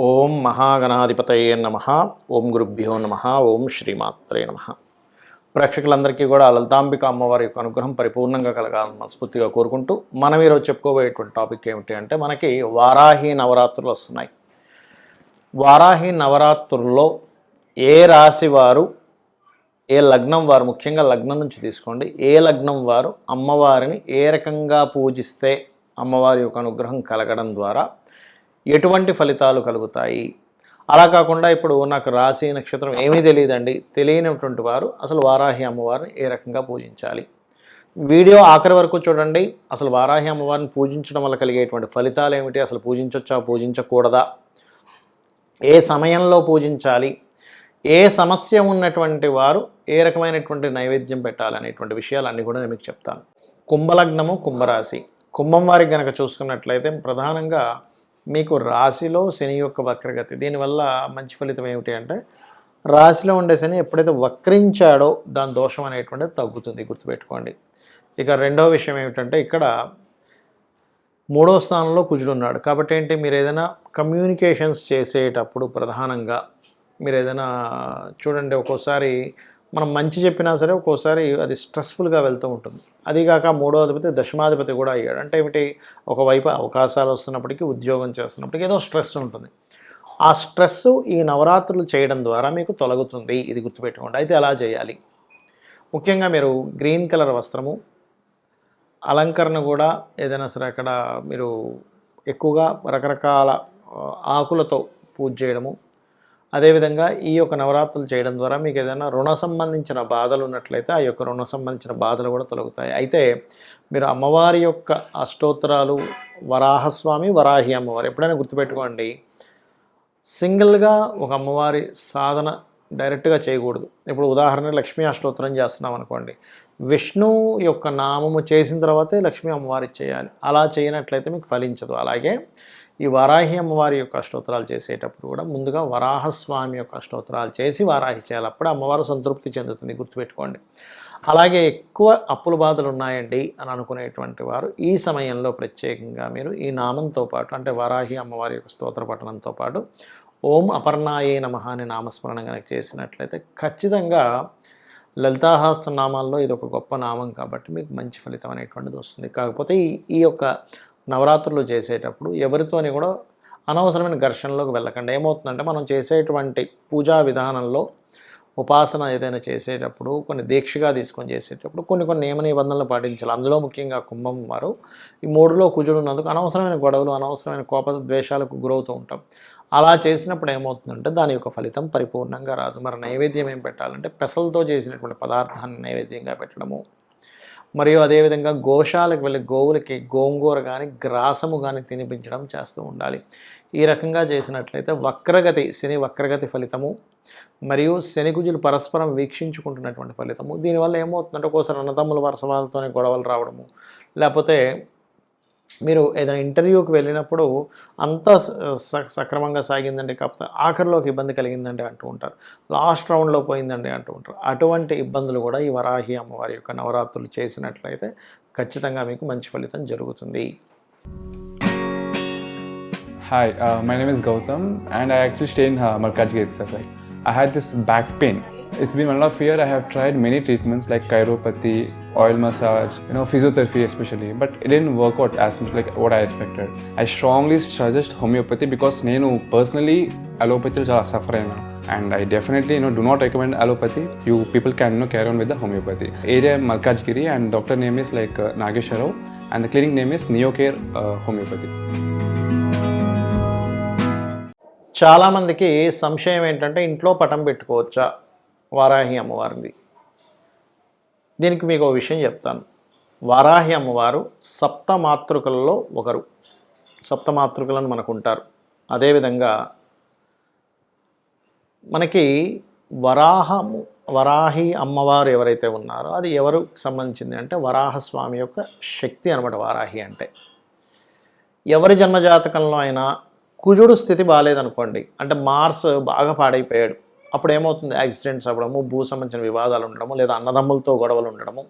ఓం మహాగణాధిపతయే నమ. ఓం గురుభ్యో నమ. ఓం శ్రీమాత్రే నమ. ప్రేక్షకులందరికీ కూడా లలితాంబిక అమ్మవారి యొక్క అనుగ్రహం పరిపూర్ణంగా కలగాలని మనస్ఫూర్తిగా కోరుకుంటూ మనం ఈరోజు చెప్పుకోబోయేటువంటి టాపిక్ ఏమిటి అంటే మనకి వారాహి నవరాత్రులు వస్తున్నాయి. వారాహి నవరాత్రుల్లో ఏ రాశి వారు ఏ లగ్నం వారు ముఖ్యంగా లగ్నం నుంచి తీసుకోండి ఏ లగ్నం వారు అమ్మవారిని ఏ రకంగా పూజిస్తే అమ్మవారి యొక్క అనుగ్రహం కలగడం ద్వారా ఎటువంటి ఫలితాలు కలుగుతాయి? అలా కాకుండా ఇప్పుడు నాకు రాశి నక్షత్రం ఏమీ తెలియదండి. తెలియనటువంటి వారు అసలు వారాహి అమ్మవారిని ఏ రకంగా పూజించాలి? వీడియో ఆఖరి వరకు చూడండి. అసలు వారాహి అమ్మవారిని పూజించడం వల్ల కలిగేటువంటి ఫలితాలు ఏమిటి? అసలు పూజించవచ్చా పూజించకూడదా? ఏ సమయంలో పూజించాలి? ఏ సమస్య ఉన్నటువంటి వారు ఏ రకమైనటువంటి నైవేద్యం పెట్టాలనేటువంటి విషయాలన్నీ కూడా నేను మీకు చెప్తాను. కుంభలగ్నము కుంభరాశి. కుంభం వారికి గనక చూసుకున్నట్లయితే ప్రధానంగా మీకు రాశిలో శని యొక్క వక్రగతి దీనివల్ల మంచి ఫలితం ఏమిటి అంటే రాశిలో ఉండే శని ఎప్పుడైతే వక్రించాడో దాని దోషం అనేటువంటిది తగ్గుతుంది గుర్తుపెట్టుకోండి. ఇక రెండవ విషయం ఏమిటంటే ఇక్కడ మూడో స్థానంలో కుజుడు ఉన్నాడు. కాబట్టి ఏంటి? మీరు ఏదైనా కమ్యూనికేషన్స్ చేసేటప్పుడు ప్రధానంగా మీరు ఏదైనా చూడండి ఒక్కోసారి మనం మంచి చెప్పినా సరే ఒక్కోసారి అది స్ట్రెస్ఫుల్గా వెళ్తూ ఉంటుంది. అదిగాక మూడో అధిపతి దశమాధిపతి కూడా అయ్యాడు. అంటే ఏమిటి? ఒకవైపు అవకాశాలు వస్తున్నప్పటికీ ఉద్యోగం చేస్తున్నప్పటికీ ఏదో స్ట్రెస్ ఉంటుంది. ఆ స్ట్రెస్ ఈ నవరాత్రులు చేయడం ద్వారా మీకు తొలగుతుంది. ఇది గుర్తుపెట్టుకోండి. అయితే ఎలా చేయాలి? ముఖ్యంగా మీరు గ్రీన్ కలర్ వస్త్రము అలంకరణ కూడా ఏదైనా సరే అక్కడ మీరు ఎక్కువగా రకరకాల ఆకులతో పూజ చేయడము అదేవిధంగా ఈ యొక్క నవరాత్రులు చేయడం ద్వారా మీకు ఏదైనా రుణ సంబంధించిన బాధలు ఉన్నట్లయితే ఆ యొక్క రుణ సంబంధించిన బాధలు కూడా తొలగుతాయి. అయితే మీరు అమ్మవారి యొక్క అష్టోత్తరాలు వరాహస్వామి వరాహి అమ్మవారు ఎప్పుడైనా గుర్తుపెట్టుకోండి. సింగిల్గా ఒక అమ్మవారి సాధన డైరెక్ట్గా చేయకూడదు. ఇప్పుడు ఉదాహరణ లక్ష్మీ అష్టోత్తరం చేస్తున్నాం అనుకోండి. విష్ణు యొక్క నామము చేసిన తర్వాతే లక్ష్మీ అమ్మవారి చేయాలి. అలా చేయనట్లయితే మీకు ఫలించదు. అలాగే ఈ వరాహి అమ్మవారి యొక్క అష్టోత్తరాలు చేసేటప్పుడు కూడా ముందుగా వరాహస్వామి యొక్క అష్టోత్తరాలు చేసి వారాహి చేయాలి. అప్పుడు అమ్మవారు సంతృప్తి చెందుతుంది. గుర్తుపెట్టుకోండి. అలాగే ఎక్కువ అప్పుల బాధలు ఉన్నాయండి అని అనుకునేటువంటి వారు ఈ సమయంలో ప్రత్యేకంగా మీరు ఈ నామంతో పాటు అంటే వరాహి అమ్మవారి యొక్క స్తోత్ర పఠనంతో పాటు ఓం అపర్ణాయే నమ అని నామస్మరణ కనుక చేసినట్లయితే ఖచ్చితంగా లలితాహాస్త నామాల్లో ఇది ఒక గొప్ప నామం కాబట్టి మీకు మంచి ఫలితం అనేటువంటిది వస్తుంది. కాకపోతే ఈ యొక్క నవరాత్రులు చేసేటప్పుడు ఎవరితోని కూడా అనవసరమైన ఘర్షణలోకి వెళ్ళకండి. ఏమవుతుందంటే మనం చేసేటువంటి పూజా విధానంలో ఉపాసన ఏదైనా చేసేటప్పుడు కొన్ని దీక్షగా తీసుకొని చేసేటప్పుడు కొన్ని కొన్ని నియమ నిబంధనలు పాటించాలి. అందులో ముఖ్యంగా కుంభం వారు ఈ మూడులో కుజుడు ఉన్నందుకు అనవసరమైన గొడవలు అనవసరమైన కోప ద్వేషాలకు గురవుతూ ఉంటాం. అలా చేసినప్పుడు ఏమవుతుందంటే దాని యొక్క ఫలితం పరిపూర్ణంగా రాదు. మరి నైవేద్యం ఏం పెట్టాలంటే పెసలతో చేసినటువంటి పదార్థాన్ని నైవేద్యంగా పెట్టడము. మరియు అదేవిధంగా గోశాలకు వెళ్ళి గోవులకి గోంగూర కానీ గ్రాసము కానీ తినిపించడం చేస్తూ ఉండాలి. ఈ రకంగా చేసినట్లయితే వక్రగతి శని వక్రగతి ఫలితము మరియు శనిగుజులు పరస్పరం వీక్షించుకుంటున్నటువంటి ఫలితము. దీనివల్ల ఏమవుతుందంటే ఒక్కోసారి అన్నదమ్ముల వరసవాళ్ళతోనే గొడవలు రావడము. లేకపోతే మీరు ఏదైనా ఇంటర్వ్యూకి వెళ్ళినప్పుడు అంతా స- స- సక్రమంగా సాగిందండి కాకపోతే ఆఖరిలోకి ఇబ్బంది కలిగిందండి అంటూ ఉంటారు. లాస్ట్ రౌండ్లో పోయిందండి అంటూ ఉంటారు. అటువంటి ఇబ్బందులు కూడా ఈ వరాహి అమ్మవారి యొక్క నవరాత్రులు చేసినట్లయితే ఖచ్చితంగా మీకు మంచి ఫలితం జరుగుతుంది. Hi my name is Gautam and I actually stay in Markaz gate sir I had this back pain. It's been one and a half year. I have tried many treatments like chiropathy, oil massage, you know, physiotherapy especially, but it didn't work out as much like what I expected. I strongly suggest homeopathy because నేను personally allopathy చాలా suffer అయినా and I definitely you know do not recommend allopathy. You people can you know carry on with the homeopathy. Area Malkajgiri and doctor name is like uh, Nagesh Rao and the clinic name is Neocare uh, Homeopathy. చాలామందికి సంశయం ఏంటంటే ఇంట్లో పటం పెట్టుకోవచ్చా వారాహి అమ్మవారిది. దీనికి మీకు ఒక విషయం చెప్తాను. వారాహి అమ్మవారు సప్తమాతృకలలో ఒకరు. సప్త మనకుంటారు. మనకు ఉంటారు అదేవిధంగా మనకి వరాహము వరాహి అమ్మవారు ఎవరైతే ఉన్నారో అది ఎవరికి సంబంధించింది అంటే వరాహస్వామి యొక్క శక్తి అనమాట వారాహి అంటే. ఎవరి జన్మజాతకంలో అయినా కుజుడు స్థితి బాగాలేదనుకోండి అంటే మార్స్ బాగా పాడైపోయాడు అప్పుడు ఏమవుతుంది యాక్సిడెంట్స్ అవ్వడము భూ సంబంధించిన వివాదాలు ఉండడము లేదా అన్నదమ్ములతో గొడవలు ఉండడము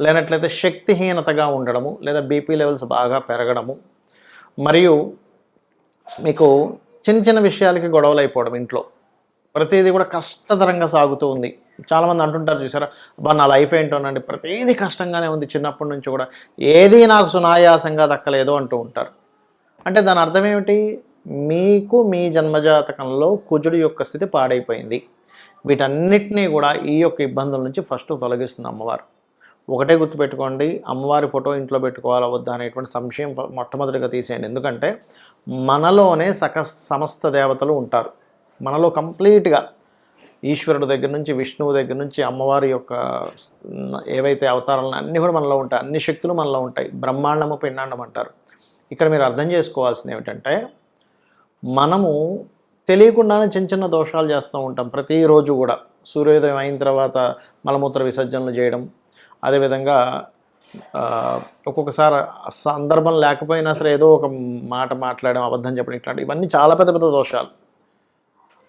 లేనట్లయితే శక్తిహీనతగా ఉండడము లేదా బీపీ లెవెల్స్ బాగా పెరగడము. మరియు మీకు చిన్న చిన్న విషయాలకి గొడవలు అయిపోవడం ఇంట్లో. ప్రతిదీ కూడా కష్టతరంగా సాగుతూ ఉంది. చాలామంది అంటుంటారు చూసారా అబ్బా నా లైఫ్ ఏంటోనండి? ప్రతిదీ కష్టంగానే ఉంది చిన్నప్పటి నుంచి కూడా. ఏది నాకు సునాయాసంగా దక్కలేదు అంటూ ఉంటారు. అంటే దాని అర్థం ఏమిటి? మీకు మీ జన్మజాతకంలో కుజుడు యొక్క స్థితి పాడైపోయింది. వీటన్నిటినీ కూడా ఈ యొక్క ఇబ్బందుల నుంచి ఫస్ట్ తొలగిస్తుంది అమ్మవారు. ఒకటే గుర్తుపెట్టుకోండి అమ్మవారి ఫోటో ఇంట్లో పెట్టుకోవాలా వద్దా అనేటువంటి సంశయం మొట్టమొదటిగా తీసేయండి. ఎందుకంటే మనలోనే సక సమస్త దేవతలు ఉంటారు. మనలో కంప్లీట్గా ఈశ్వరుడు దగ్గర నుంచి విష్ణువు దగ్గర నుంచి అమ్మవారి యొక్క ఏవైతే అవతారాలను అన్నీ కూడా మనలో ఉంటాయి. అన్ని శక్తులు మనలో ఉంటాయి. బ్రహ్మాండము పిండాండం అంటారు. ఇక్కడ మీరు అర్థం చేసుకోవాల్సింది ఏమిటంటే మనము తెలియకుండానే చిన్న చిన్న దోషాలు చేస్తూ ఉంటాం. ప్రతిరోజు కూడా సూర్యోదయం అయిన తర్వాత మలమూత్ర విసర్జనలు చేయడం అదేవిధంగా ఒక్కొక్కసారి సందర్భం లేకపోయినా సరే ఏదో ఒక మాట మాట్లాడడం అబద్ధం చెప్పడం ఇట్లాంటి ఇవన్నీ చాలా పెద్ద పెద్ద దోషాలు.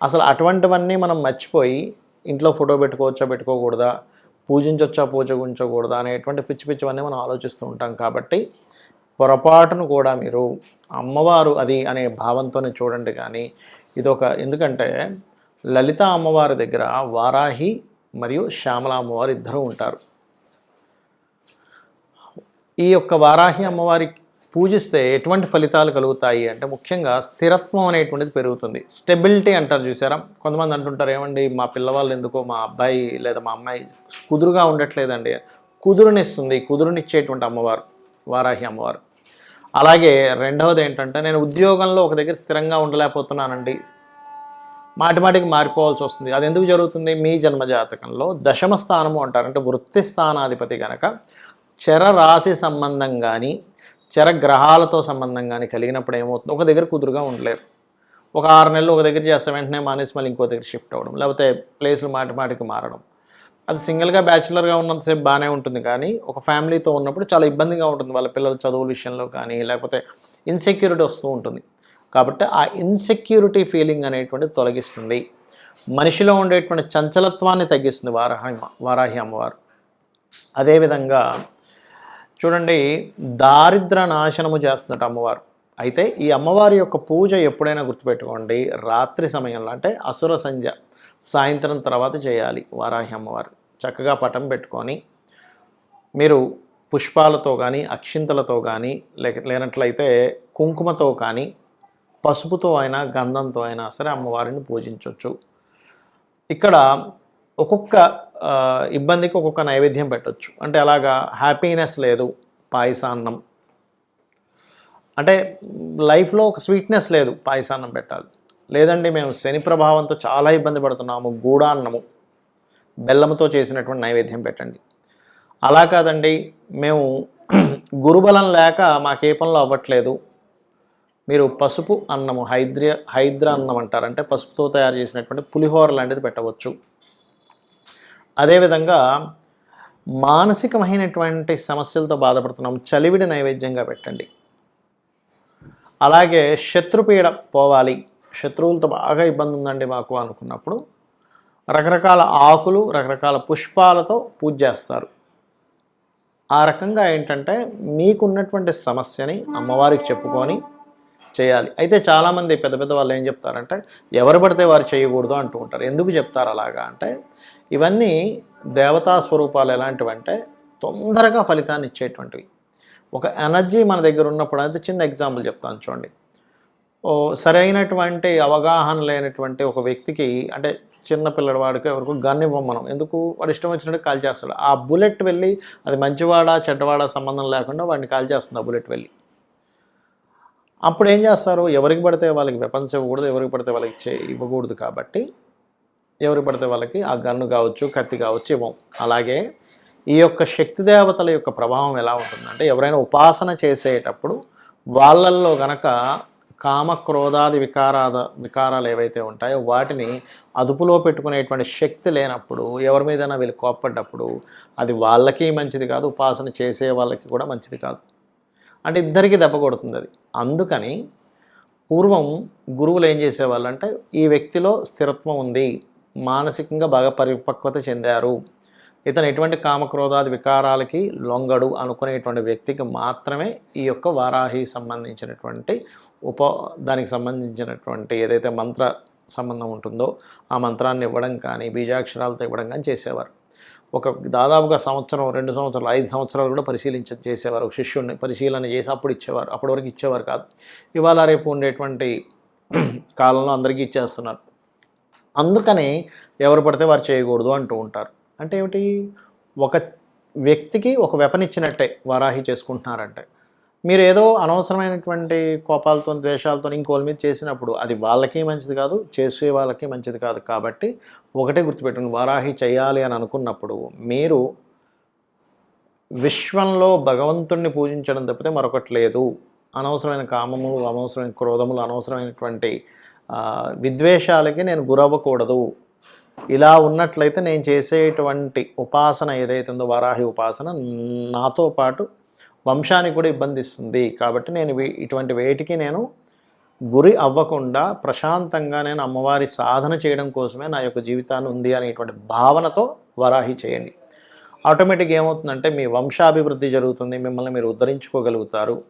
అసలు అటువంటివన్నీ మనం మర్చిపోయి ఇంట్లో ఫోటో పెట్టుకోవచ్చా పెట్టుకోకూడదా పూజించొచ్చా పూజ గుంచకూడదా అనేటువంటి పిచ్చి పిచ్చివన్నీ మనం ఆలోచిస్తూ ఉంటాం. కాబట్టి పొరపాటును కూడా మీరు అమ్మవారు అది అనే భావంతోనే చూడండి కానీ ఇదొక ఎందుకంటే లలిత అమ్మవారి దగ్గర వారాహి మరియు శ్యామల అమ్మవారు ఇద్దరు ఉంటారు. ఈ యొక్క వారాహి అమ్మవారి పూజిస్తే ఎటువంటి ఫలితాలు కలుగుతాయి అంటే ముఖ్యంగా స్థిరత్వం అనేటువంటిది పెరుగుతుంది. స్టెబిలిటీ అంటారు చూసారా? కొంతమంది అంటుంటారు ఏమండి మా పిల్లవాళ్ళు ఎందుకో మా అబ్బాయి లేదా మా అమ్మాయి కుదురుగా ఉండట్లేదండి. కుదురునిస్తుంది కుదురునిచ్చేటువంటి అమ్మవారు. వారాహి అమ్మవారు. అలాగే రెండవది ఏంటంటే నేను ఉద్యోగంలో ఒక దగ్గర స్థిరంగా ఉండలేకపోతున్నానండి. మాటిమాటికి మారిపోవాల్సి వస్తుంది. అది ఎందుకు జరుగుతుంది? మీ జన్మ జాతకంలో దశమ స్థానము అంటారు. అంటే వృత్తి స్థానాధిపతి కనుక చర రాశి సంబంధం కానీ చర గ్రహాలతో సంబంధం కానీ కలిగినప్పుడు ఏమవుతుంది? ఒక దగ్గర కుదురుగా ఉండలేరు. ఒక ఆరు నెలలు ఒక దగ్గర చేస్తే వెంటనే మానేసి మళ్ళీ ఇంకో దగ్గర షిఫ్ట్ అవ్వడం లేకపోతే ప్లేసులు మాటిమాటికి మారడం. అది సింగిల్గా బ్యాచులర్గా ఉన్నంతసేపు బాగానే ఉంటుంది కానీ ఒక ఫ్యామిలీతో ఉన్నప్పుడు చాలా ఇబ్బందిగా ఉంటుంది వాళ్ళ పిల్లల చదువుల విషయంలో కానీ లేకపోతే ఇన్సెక్యూరిటీ వస్తూ ఉంటుంది. కాబట్టి ఆ ఇన్సెక్యూరిటీ ఫీలింగ్ అనేటువంటిది తొలగిస్తుంది. మనిషిలో ఉండేటువంటి చంచలత్వాన్ని తగ్గిస్తుంది వారాహి వారాహి అమ్మవారు. అదేవిధంగా చూడండి దారిద్ర నాశనము చేస్తున్నట్టు అమ్మవారు. అయితే ఈ అమ్మవారి యొక్క పూజ ఎప్పుడైనా గుర్తుపెట్టుకోండి రాత్రి సమయంలో అంటే అసుర సంధ్య. సాయంత్రం తర్వాత చేయాలి వారాహి అమ్మవారి. చక్కగా పటం పెట్టుకొని మీరు పుష్పాలతో కానీ అక్షింతలతో కానీ లేక లేనట్లయితే కుంకుమతో కానీ పసుపుతో అయినా గంధంతో అయినా సరే అమ్మవారిని పూజించవచ్చు ఇక్కడ ఒక్కొక్క ఇబ్బందికి ఒక్కొక్క నైవేద్యం పెట్టొచ్చు. అంటే అలాగా హ్యాపీనెస్ లేదు పాయసాన్నం. అంటే లైఫ్లో ఒక స్వీట్నెస్ లేదు పాయసాన్నం పెట్టాలి. లేదండి మేము శని ప్రభావంతో చాలా ఇబ్బంది పడుతున్నాము గూడాన్నము బెల్లంతో చేసినటువంటి నైవేద్యం పెట్టండి. అలా కాదండి మేము గురుబలం లేక మాకే పనులు అవ్వట్లేదు. మీరు పసుపు అన్నము హైద్ర హైద్ర అన్నం అంటారు. అంటే పసుపుతో తయారు చేసినటువంటి పులిహోర లాంటిది పెట్టవచ్చు. అదేవిధంగా మానసికమైనటువంటి సమస్యలతో బాధపడుతున్నాం చలివిడి నైవేద్యంగా పెట్టండి. అలాగే శత్రుపీడ పోవాలి. శత్రువులతో బాగా ఇబ్బంది ఉందండి మాకు అనుకున్నప్పుడు. రకరకాల ఆకులు రకరకాల పుష్పాలతో పూజ చేస్తారు. ఆ రకంగా ఏంటంటే మీకున్నటువంటి సమస్యని అమ్మవారికి చెప్పుకొని చేయాలి. అయితే చాలామంది పెద్ద పెద్ద వాళ్ళు ఏం చెప్తారంటే ఎవరు పడితే వారు చేయకూడదు అంటూ ఉంటారు. ఎందుకు చెప్తారు అలాగా అంటే ఇవన్నీ దేవతా స్వరూపాలు ఎలాంటివంటే తొందరగా ఫలితాన్ని ఇచ్చేటువంటివి. ఒక ఎనర్జీ మన దగ్గర ఉన్నప్పుడు అయితే చిన్న ఎగ్జాంపుల్ చెప్తాను చూడండి. సరైనటువంటి అవగాహన లేనటువంటి ఒక వ్యక్తికి అంటే చిన్న పిల్లవాడికి ఎవరికి గన్ ఇవ్వం మనం. ఎందుకు? వాడు ఇష్టం వచ్చినట్టు కాల్ చేస్తాడు. ఆ బుల్లెట్ వెళ్ళి అది మంచివాడా చెడ్డవాడా సంబంధం లేకుండా వాడిని కాల్ చేస్తుంది ఆ బుల్లెట్ వెళ్ళి. అప్పుడు ఏం చేస్తారు? ఎవరికి పడితే వాళ్ళకి వెపన్స్ ఇవ్వకూడదు ఎవరికి పడితే వాళ్ళకి చే ఇవ్వకూడదు కాబట్టి ఎవరికి పడితే వాళ్ళకి ఆ గన్ను కావచ్చు కత్తి కావచ్చు ఇవ్వం. అలాగే ఈ యొక్క శక్తి దేవతల యొక్క ప్రభావం ఎలా ఉంటుందంటే ఎవరైనా ఉపాసన చేసేటప్పుడు వాళ్ళల్లో గనక కామ క్రోధాది వికారాద వికారాలు ఏవైతే ఉంటాయో వాటిని అదుపులో పెట్టుకునేటువంటి శక్తి లేనప్పుడు ఎవరి మీదైనా వీళ్ళు కోప్పడ్డప్పుడు అది వాళ్ళకి మంచిది కాదు ఉపాసన చేసే వాళ్ళకి కూడా మంచిది కాదు. అంటే ఇద్దరికీ దెబ్బ కొడుతుంది అది. అందుకని పూర్వం గురువులు ఏం చేసేవాళ్ళు అంటే ఈ వ్యక్తిలో స్థిరత్వం ఉంది మానసికంగా బాగా పరిపక్వత చెందారు ఇతను ఎటువంటి కామక్రోధాది వికారాలకి లొంగడు అనుకునేటువంటి వ్యక్తికి మాత్రమే ఈ యొక్క వారాహి సంబంధించినటువంటి ఉప దానికి సంబంధించినటువంటి ఏదైతే మంత్ర సంబంధం ఉంటుందో ఆ మంత్రాన్ని ఇవ్వడం కానీ బీజాక్షరాలతో ఇవ్వడం కానీ చేసేవారు. ఒక దాదాపుగా సంవత్సరం రెండు సంవత్సరాలు ఐదు సంవత్సరాలు కూడా పరిశీలించ చేసేవారు. ఒక శిష్యుడిని పరిశీలన చేసి అప్పుడు ఇచ్చేవారు. అప్పటి వరకు ఇచ్చేవారు కాదు. ఇవాళ రేపు ఉండేటువంటి కాలంలో అందరికీ ఇచ్చేస్తున్నారు. అందుకని ఎవరు పడితే వారు చేయకూడదు అంటూ ఉంటారు. అంటే ఏమిటి? ఒక వ్యక్తికి ఒక వెపన్ ఇచ్చినట్టే వారాహి చేసుకుంటున్నారంటే. మీరు ఏదో అనవసరమైనటువంటి కోపాలతో ద్వేషాలతో ఇంకోల మీద చేసినప్పుడు అది వాళ్ళకి మంచిది కాదు చేసే వాళ్ళకి మంచిది కాదు కాబట్టి ఒకటే గుర్తుపెట్టుకుని వారాహి చేయాలి అని అనుకున్నప్పుడు మీరు విశ్వంలో భగవంతుణ్ణి పూజించడం తప్పితే మరొకటి లేదు. అనవసరమైన కామములు అనవసరమైన క్రోధములు అనవసరమైనటువంటి విద్వేషాలకి నేను గురవ్వకూడదు. ఇలా ఉన్నట్లయితే నేను చేసేటువంటి ఉపాసన ఏదైతే ఉందో వారాహి ఉపాసన నాతో పాటు వంశానికి కూడా ఇబ్బంది ఇస్తుంది కాబట్టి నేను ఇటువంటి వేటికి నేను గురి అవ్వకుండా ప్రశాంతంగా నేను అమ్మవారి సాధన చేయడం కోసమే నా యొక్క జీవితాన్ని ఉంది అనేటువంటి భావనతో వరాహి చేయండి. ఆటోమేటిక్ ఏమవుతుందంటే మీ వంశాభివృద్ధి జరుగుతుంది. మిమ్మల్ని మీరు ఉద్ధరించుకోగలుగుతారు.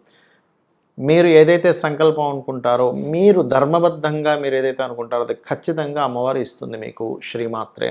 మీరు ఏదైతే సంకల్పం అనుకుంటారో మీరు ధర్మబద్ధంగా మీరు ఏదైతే అనుకుంటారో అది ఖచ్చితంగా అమ్మవారు ఇస్తుంది మీకు శ్రీమాత్రే